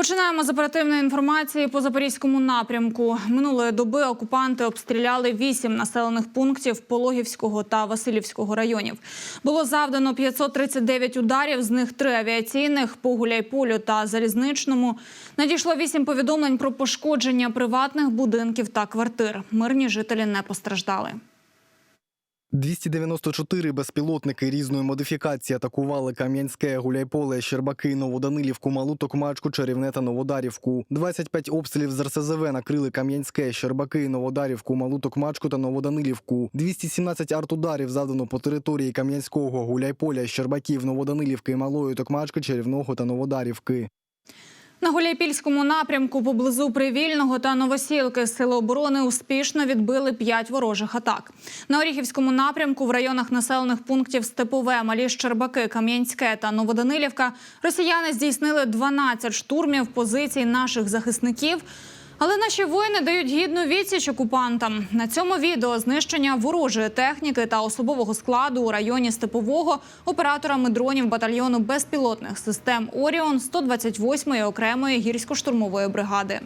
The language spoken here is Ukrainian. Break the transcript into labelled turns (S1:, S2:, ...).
S1: Починаємо з оперативної інформації по запорізькому напрямку. Минулої доби окупанти обстріляли вісім населених пунктів Пологівського та Васильівського районів. Було завдано 539 ударів, з них три авіаційних по Гуляйполю та Залізничному. Надійшло вісім повідомлень про пошкодження приватних будинків та квартир. Мирні жителі не постраждали.
S2: 294 безпілотники різної модифікації атакували Кам'янське, Гуляйполе, Щербаки, Новоданилівку, Малу Токмачку, Чарівне та Новодарівку. 25 обстрілів з РСЗВ накрили Кам'янське, Щербаки, Новодарівку, Малу Токмачку та Новоданилівку. 217 артударів завдано по території Кам'янського, Гуляйполя, Щербаків, Новоданилівки, Малої Токмачки, Чарівного та Новодарівки.
S1: На Гуляйпільському напрямку поблизу Привільного та Новосілки сили оборони успішно відбили п'ять ворожих атак. На Оріхівському напрямку в районах населених пунктів Степове, Малі Щербаки, Кам'янське та Новоданилівка росіяни здійснили 12 штурмів позицій наших захисників. Але наші воїни дають гідну відсіч окупантам. На цьому відео знищення ворожої техніки та особового складу у районі Степового операторами дронів батальйону безпілотних систем Оріон 128-ї окремої гірсько-штурмової бригади.